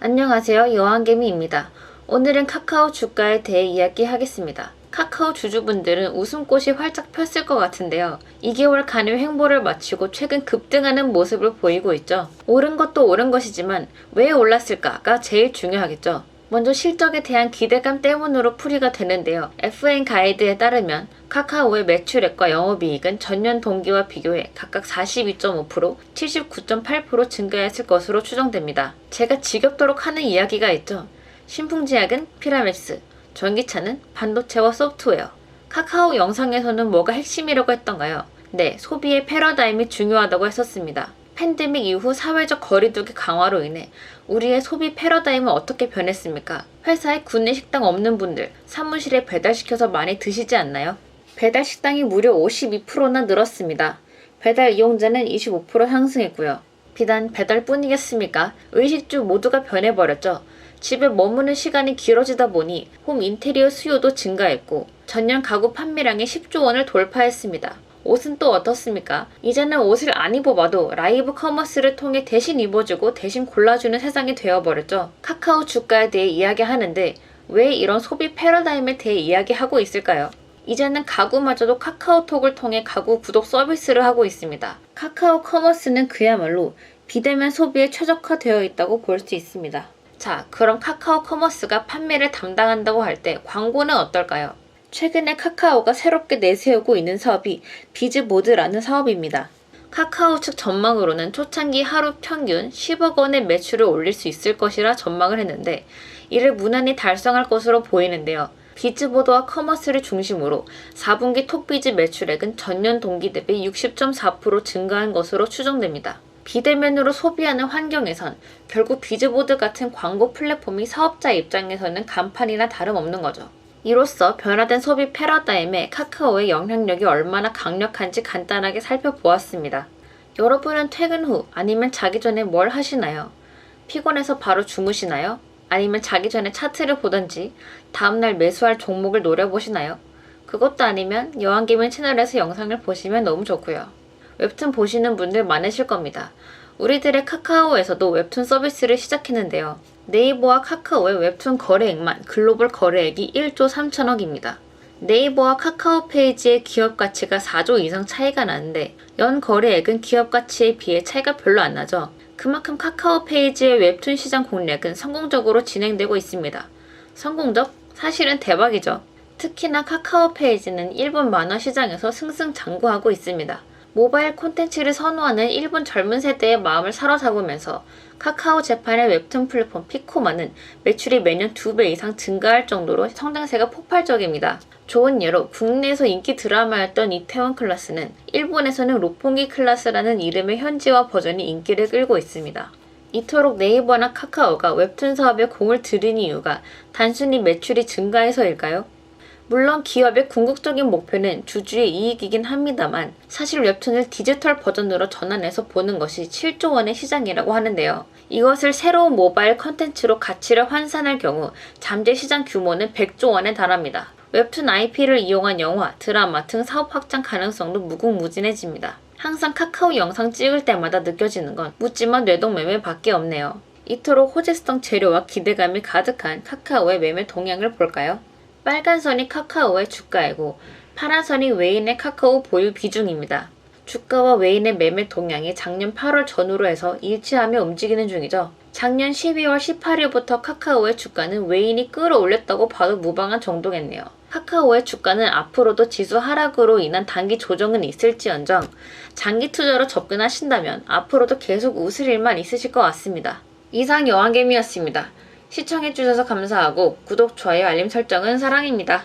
안녕하세요. 여왕개미입니다. 오늘은 카카오 주가에 대해 이야기하겠습니다. 카카오 주주분들은 웃음꽃이 활짝 폈을 것 같은데요. 2개월 간의 횡보를 마치고 최근 급등하는 모습을 보이고 있죠. 오른 것도 오른 것이지만 왜 올랐을까가 제일 중요하겠죠. 먼저 실적에 대한 기대감 때문으로 풀이가 되는데요. FN 가이드에 따르면 카카오의 매출액과 영업이익은 전년 동기와 비교해 각각 42.5%, 79.8% 증가했을 것으로 추정됩니다. 제가 지겹도록 하는 이야기가 있죠. 신풍제약은 피라맥스, 전기차는 반도체와 소프트웨어. 카카오 영상에서는 뭐가 핵심이라고 했던가요? 네, 소비의 패러다임이 중요하다고 했었습니다. 팬데믹 이후 사회적 거리두기 강화로 인해 우리의 소비 패러다임은 어떻게 변했습니까? 회사에 구내 식당 없는 분들 사무실에 배달시켜서 많이 드시지 않나요? 배달 식당이 무려 52%나 늘었습니다. 배달 이용자는 25% 상승했고요. 비단 배달뿐이겠습니까? 의식주 모두가 변해버렸죠. 집에 머무는 시간이 길어지다 보니 홈 인테리어 수요도 증가했고 전년 가구 판매량이 10조 원을 돌파했습니다. 옷은 또 어떻습니까? 이제는 옷을 안 입어봐도 라이브 커머스를 통해 대신 입어주고 대신 골라주는 세상이 되어버렸죠. 카카오 주가에 대해 이야기하는데 왜 이런 소비 패러다임에 대해 이야기하고 있을까요? 이제는 가구마저도 카카오톡을 통해 가구 구독 서비스를 하고 있습니다. 카카오 커머스는 그야말로 비대면 소비에 최적화되어 있다고 볼 수 있습니다. 자, 그럼 카카오 커머스가 판매를 담당한다고 할 때 광고는 어떨까요? 최근에 카카오가 새롭게 내세우고 있는 사업이 비즈모드라는 사업입니다. 카카오 측 전망으로는 초창기 하루 평균 10억 원의 매출을 올릴 수 있을 것이라 전망을 했는데 이를 무난히 달성할 것으로 보이는데요. 비즈보드와 커머스를 중심으로 4분기 톡비즈 매출액은 전년 동기 대비 60.4% 증가한 것으로 추정됩니다. 비대면으로 소비하는 환경에선 결국 비즈보드 같은 광고 플랫폼이 사업자 입장에서는 간판이나 다름없는 거죠. 이로써 변화된 소비 패러다임에 카카오의 영향력이 얼마나 강력한지 간단하게 살펴보았습니다. 여러분은 퇴근 후 아니면 자기 전에 뭘 하시나요? 피곤해서 바로 주무시나요? 아니면 자기 전에 차트를 보던지 다음날 매수할 종목을 노려보시나요? 그것도 아니면 여왕개미 채널에서 영상을 보시면 너무 좋고요. 웹툰 보시는 분들 많으실 겁니다. 우리들의 카카오에서도 웹툰 서비스를 시작했는데요. 네이버와 카카오의 웹툰 거래액만 글로벌 거래액이 1조 3천억입니다. 네이버와 카카오 페이지의 기업 가치가 4조 이상 차이가 나는데 연 거래액은 기업 가치에 비해 차이가 별로 안 나죠. 그만큼 카카오 페이지의 웹툰 시장 공략은 성공적으로 진행되고 있습니다. 성공적? 사실은 대박이죠. 특히나 카카오 페이지는 일본 만화 시장에서 승승장구하고 있습니다. 모바일 콘텐츠를 선호하는 일본 젊은 세대의 마음을 사로잡으면서 카카오 재판의 웹툰 플랫폼 피코마는 매출이 매년 2배 이상 증가할 정도로 성장세가 폭발적입니다. 좋은 예로 국내에서 인기 드라마였던 이태원 클라스는 일본에서는 로pongi 클라스라는 이름의 현지화 버전이 인기를 끌고 있습니다. 이토록 네이버나 카카오가 웹툰 사업에 공을 들인 이유가 단순히 매출이 증가해서일까요? 물론 기업의 궁극적인 목표는 주주의 이익이긴 합니다만 사실 웹툰을 디지털 버전으로 전환해서 보는 것이 7조 원의 시장이라고 하는데요. 이것을 새로운 모바일 컨텐츠로 가치를 환산할 경우 잠재 시장 규모는 100조 원에 달합니다. 웹툰 IP를 이용한 영화, 드라마 등 사업 확장 가능성도 무궁무진해집니다. 항상 카카오 영상 찍을 때마다 느껴지는 건 묻지마 뇌동매매밖에 없네요. 이토록 호재성 재료와 기대감이 가득한 카카오의 매매 동향을 볼까요? 빨간 선이 카카오의 주가이고 파란 선이 외인의 카카오 보유 비중입니다. 주가와 외인의 매매 동향이 작년 8월 전후로 해서 일치하며 움직이는 중이죠. 작년 12월 18일부터 카카오의 주가는 외인이 끌어올렸다고 봐도 무방한 정도겠네요. 카카오의 주가는 앞으로도 지수 하락으로 인한 단기 조정은 있을지언정 장기 투자로 접근하신다면 앞으로도 계속 웃을 일만 있으실 것 같습니다. 이상 여왕개미였습니다. 시청해주셔서 감사하고 구독, 좋아요, 알림 설정은 사랑입니다.